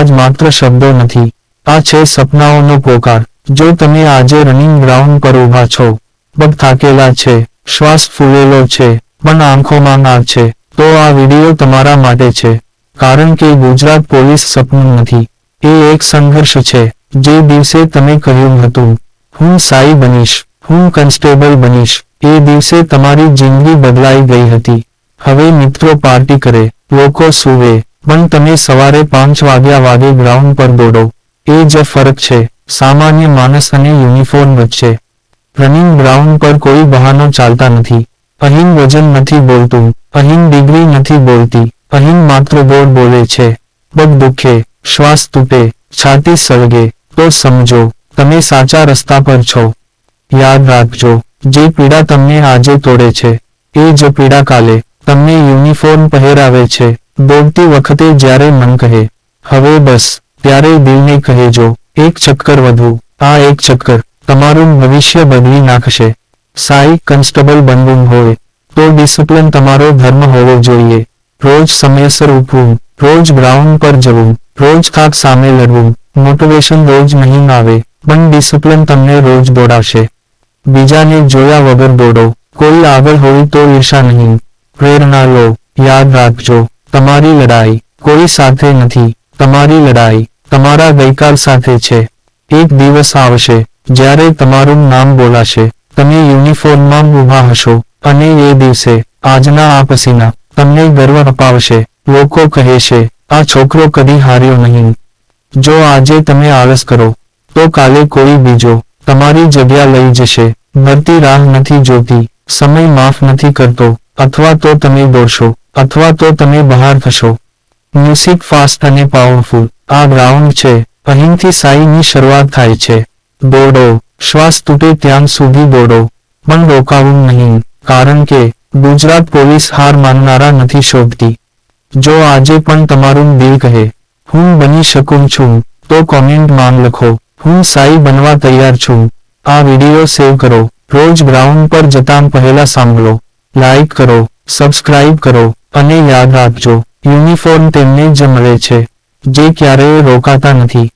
અવાજ માત્ર શબ્દો નથી. આ છે સપનાઓનો પોકાર. જો તમે આજે રનિંગ ગ્રાઉન્ડ પર ઊભા છો, પગ થાકેલા છે, શ્વાસ ફૂલેલો છે, પણ આંખોમાં ના છે, તો આ વીડિયો તમારા માટે છે. કારણ કે ગુજરાત પોલીસ સપનું નથી. એ એક સંઘર્ષ છે. જે દિવસે તમે કહ્યું હતું, હું સાઈ બનીશ, હું કોન્સ્ટેબલ બનીશ. એ દિવસે તમારી જિંદગી બદલાઈ ગઈ હતી. હવે મિત્રો પાર્ટી કરે, લોકો સૂવે પણ તમે સવારે પાંચ વાગ્યા વાગે ગ્રાઉન્ડ પર દોડો. એ જ ફરક છે. સામાન્ય માણસ અને યુનિફોર્મ વચ્ચે. રનિંગ ગ્રાઉન્ડ પર કોઈ બહાનો ચાલતા નથી. અહીં વજન નથી બોલતું. અહીં ડિગ્રી નથી બોલતી. અહીં માત્ર બોર્ડ બોલે છે. પગ દુખે, શ્વાસ તૂટે, છાતી સળગે. તો સમજો, તમે સાચા રસ્તા પર છો. યાદ રાખજો, જે પીડા તમને આજે તોડે છે, એ જ પીડા કાલે તમને યુનિફોર્મ પહેરાવે છે. દોડતી વખતે જ્યારે મન કહે, હવે બસ, ત્યારે દિલને કહેજો એક ચક્કર વધુ, આ એક ચક્કર, તમારું ભવિષ્ય બદલી નાખશે. સાઈ કન્સ્ટેબલ બનવું હોય, તો ડિસિપ્લિન તમારો ધર્મ હોવો જોઈએ. રોજ સમયસર ઉઠવું, રોજ ગ્રાઉન્ડ પર જવું, રોજ થાક સામે લડવું, મોટિવેશન રોજ નહીં આવે, પણ ડિસિપ્લિન તમને રોજ દોડાવશે. બીજાને જોયા વગર દોડો, કોઈ આગળ હોય તો ઈર્ષા નહીં. પ્રેરણા લો, યાદ રાખજો. તમારી લડાઈ કોઈ સાથે નથી. તમારી લડાઈ તમારા ગઈકાલ સાથે છે. એક દિવસ આવશે જ્યારે તમારું નામ બોલાશે. તમે યુનિફોર્મમાં ઊભા હશો અને એ દિવસે આજના આ પસીના તમને ગર્વ અપાવશે. લોકો કહે છે, આ છોકરો કદી હાર્યો નહીં. જો આજે તમે આળસ કરો, તો કાલે કોઈ બીજો તમારી જગ્યા લઈ જશે. ભરતી રાહ નથી જોતી. સમય માફ નથી કરતો. અથવા તો તમે દોડશો. અથવા તો તમે બહાર થશો. મ્યુઝિક ફાસ્ટ અને પાવરફુલ આ ગ્રાઉન્ડ છે. અહીંથી સાઈની શરૂઆત થાય છે. દોડો. શ્વાસ તૂટે ત્યાં સુધી દોડો. પણ રોકાવું નહીં. કારણ કે, ગુજરાત પોલીસ હાર માનનારા નથી શોધતી. જો આજે પણ તમારું દિલ કહે, હું બની શકું છું, તો કોમેન્ટમાં લખો, હું સાઈ બનવા તૈયાર છું. આ વીડિયો સેવ કરો. રોજ ગ્રાઉન્ડ પર જતા પહેલા સાંભળો. લાઈક કરો. સબસ્ક્રાઇબ કરો. અને યાદ રાખજો યુનિફોર્મ તેમને જ મળે છે જે ક્યારેય રોકાતા નથી.